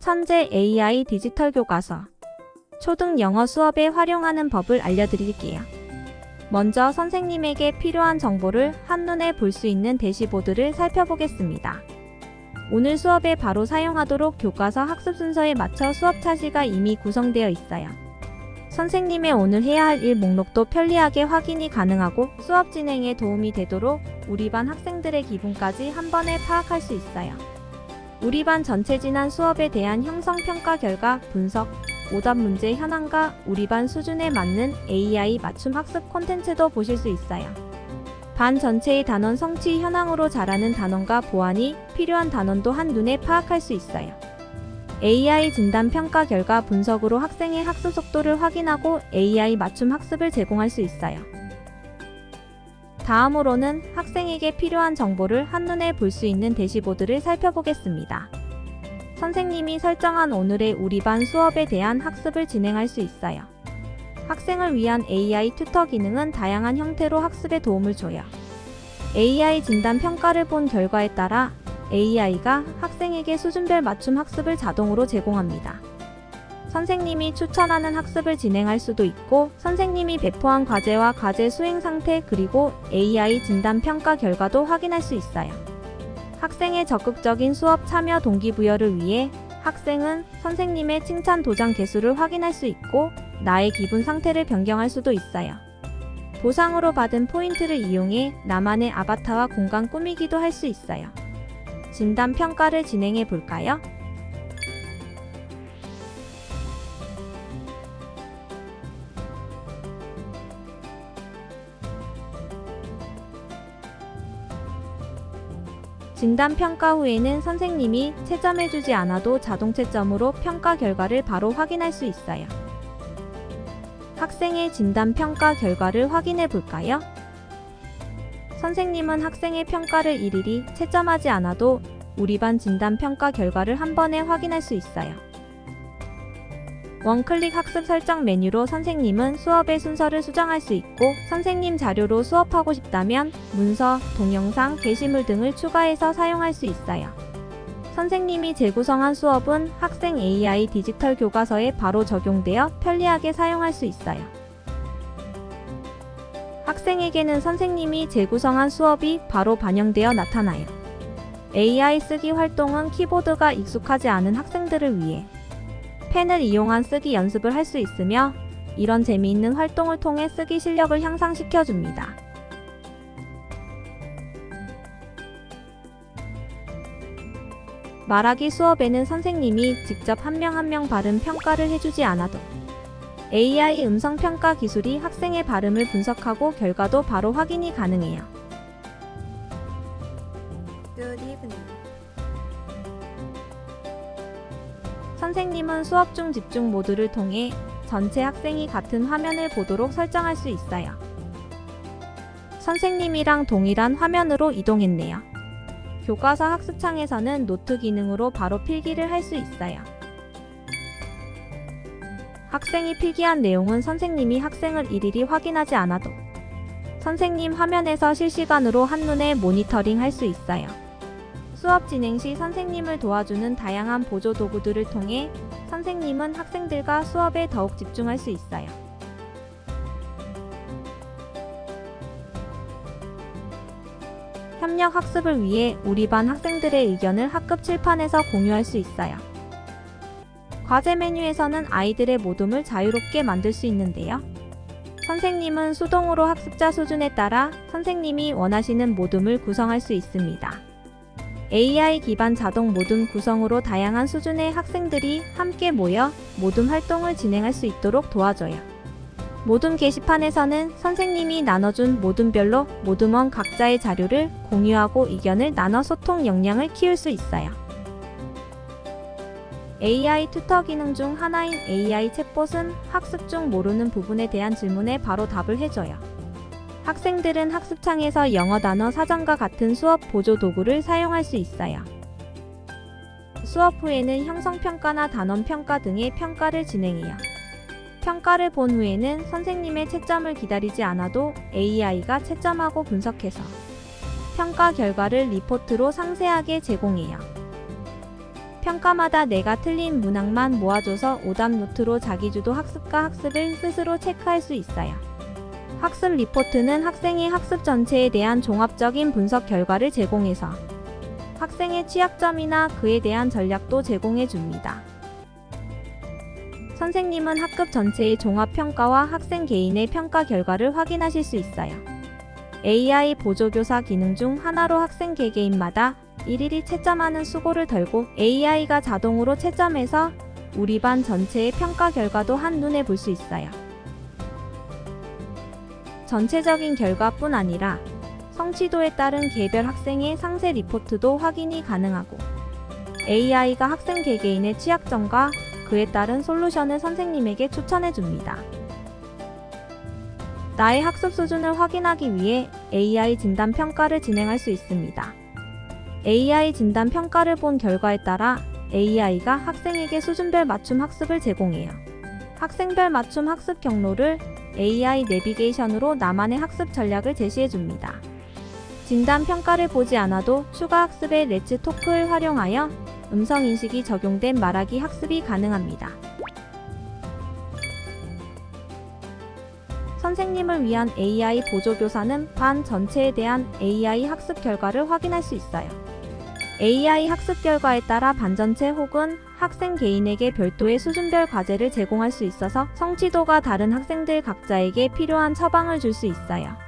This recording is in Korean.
천재 AI 디지털 교과서. 초등 영어 수업에 활용하는 법을 알려드릴게요. 먼저 선생님에게 필요한 정보를 한눈에 볼 수 있는 대시보드를 살펴보겠습니다. 오늘 수업에 바로 사용하도록 교과서 학습 순서에 맞춰 수업 차시가 이미 구성되어 있어요. 선생님의 오늘 해야 할 일 목록도 편리하게 확인이 가능하고 수업 진행에 도움이 되도록 우리 반 학생들의 기분까지 한 번에 파악할 수 있어요. 우리 반 전체 지난 수업에 대한 형성 평가 결과 분석, 오답 문제 현황과 우리 반 수준에 맞는 AI 맞춤 학습 콘텐츠도 보실 수 있어요. 반 전체의 단원 성취 현황으로 자라는 단원과 보완이 필요한 단원도 한눈에 파악할 수 있어요. AI 진단 평가 결과 분석으로 학생의 학습 속도를 확인하고 AI 맞춤 학습을 제공할 수 있어요. 다음으로는 학생에게 필요한 정보를 한눈에 볼 수 있는 대시보드를 살펴보겠습니다. 선생님이 설정한 오늘의 우리 반 수업에 대한 학습을 진행할 수 있어요. 학생을 위한 AI 튜터 기능은 다양한 형태로 학습에 도움을 줘요. AI 진단 평가를 본 결과에 따라 AI가 학생에게 수준별 맞춤 학습을 자동으로 제공합니다. 선생님이 추천하는 학습을 진행할 수도 있고, 선생님이 배포한 과제와 과제 수행 상태 그리고 AI 진단 평가 결과도 확인할 수 있어요. 학생의 적극적인 수업 참여 동기부여를 위해 학생은 선생님의 칭찬 도장 개수를 확인할 수 있고, 나의 기분 상태를 변경할 수도 있어요. 보상으로 받은 포인트를 이용해 나만의 아바타와 공간 꾸미기도 할 수 있어요. 진단 평가를 진행해 볼까요? 진단 평가 후에는 선생님이 채점해주지 않아도 자동 채점으로 평가 결과를 바로 확인할 수 있어요. 학생의 진단 평가 결과를 확인해 볼까요? 선생님은 학생의 평가를 일일이 채점하지 않아도 우리 반 진단 평가 결과를 한 번에 확인할 수 있어요. 원클릭 학습 설정 메뉴로 선생님은 수업의 순서를 수정할 수 있고 선생님 자료로 수업하고 싶다면 문서, 동영상, 게시물 등을 추가해서 사용할 수 있어요. 선생님이 재구성한 수업은 학생 AI 디지털 교과서에 바로 적용되어 편리하게 사용할 수 있어요. 학생에게는 선생님이 재구성한 수업이 바로 반영되어 나타나요. AI 쓰기 활동은 키보드가 익숙하지 않은 학생들을 위해 펜을 이용한 쓰기 연습을 할 수 있으며 이런 재미있는 활동을 통해 쓰기 실력을 향상시켜 줍니다. 말하기 수업에는 선생님이 직접 한 명 한 명 발음 평가를 해주지 않아도 AI 음성 평가 기술이 학생의 발음을 분석하고 결과도 바로 확인이 가능해요. Good evening. 선생님은 수업 중 집중 모드를 통해 전체 학생이 같은 화면을 보도록 설정할 수 있어요. 선생님이랑 동일한 화면으로 이동했네요. 교과서 학습창에서는 노트 기능으로 바로 필기를 할 수 있어요. 학생이 필기한 내용은 선생님이 학생을 일일이 확인하지 않아도 선생님 화면에서 실시간으로 한눈에 모니터링 할 수 있어요. 수업 진행 시 선생님을 도와주는 다양한 보조 도구들을 통해 선생님은 학생들과 수업에 더욱 집중할 수 있어요. 협력 학습을 위해 우리 반 학생들의 의견을 학급 칠판에서 공유할 수 있어요. 과제 메뉴에서는 아이들의 모둠을 자유롭게 만들 수 있는데요. 선생님은 수동으로 학습자 수준에 따라 선생님이 원하시는 모둠을 구성할 수 있습니다. AI 기반 자동 모둠 구성으로 다양한 수준의 학생들이 함께 모여 모둠 활동을 진행할 수 있도록 도와줘요. 모둠 게시판에서는 선생님이 나눠준 모둠별로 모둠원 각자의 자료를 공유하고 의견을 나눠 소통 역량을 키울 수 있어요. AI 튜터 기능 중 하나인 AI 챗봇은 학습 중 모르는 부분에 대한 질문에 바로 답을 해줘요. 학생들은 학습창에서 영어 단어 사전과 같은 수업 보조 도구를 사용할 수 있어요. 수업 후에는 형성평가나 단원평가 등의 평가를 진행해요. 평가를 본 후에는 선생님의 채점을 기다리지 않아도 AI가 채점하고 분석해서 평가 결과를 리포트로 상세하게 제공해요. 평가마다 내가 틀린 문항만 모아줘서 오답 노트로 자기주도 학습과 학습을 스스로 체크할 수 있어요. 학습 리포트는 학생의 학습 전체에 대한 종합적인 분석 결과를 제공해서 학생의 취약점이나 그에 대한 전략도 제공해 줍니다. 선생님은 학급 전체의 종합 평가와 학생 개인의 평가 결과를 확인하실 수 있어요. AI 보조교사 기능 중 하나로 학생 개개인마다 일일이 채점하는 수고를 덜고 AI가 자동으로 채점해서 우리 반 전체의 평가 결과도 한눈에 볼 수 있어요. 전체적인 결과뿐 아니라 성취도에 따른 개별 학생의 상세 리포트도 확인이 가능하고 AI가 학생 개개인의 취약점과 그에 따른 솔루션을 선생님에게 추천해 줍니다. 나의 학습 수준을 확인하기 위해 AI 진단 평가를 진행할 수 있습니다. AI 진단 평가를 본 결과에 따라 AI가 학생에게 수준별 맞춤 학습을 제공해요. 학생별 맞춤 학습 경로를 AI 내비게이션으로 나만의 학습 전략을 제시해 줍니다. 진단 평가를 보지 않아도 추가 학습의 레츠 토크를 활용하여 음성 인식이 적용된 말하기 학습이 가능합니다. 선생님을 위한 AI 보조교사는 반 전체에 대한 AI 학습 결과를 확인할 수 있어요. AI 학습 결과에 따라 반 전체 혹은 학생 개인에게 별도의 수준별 과제를 제공할 수 있어서 성취도가 다른 학생들 각자에게 필요한 처방을 줄 수 있어요.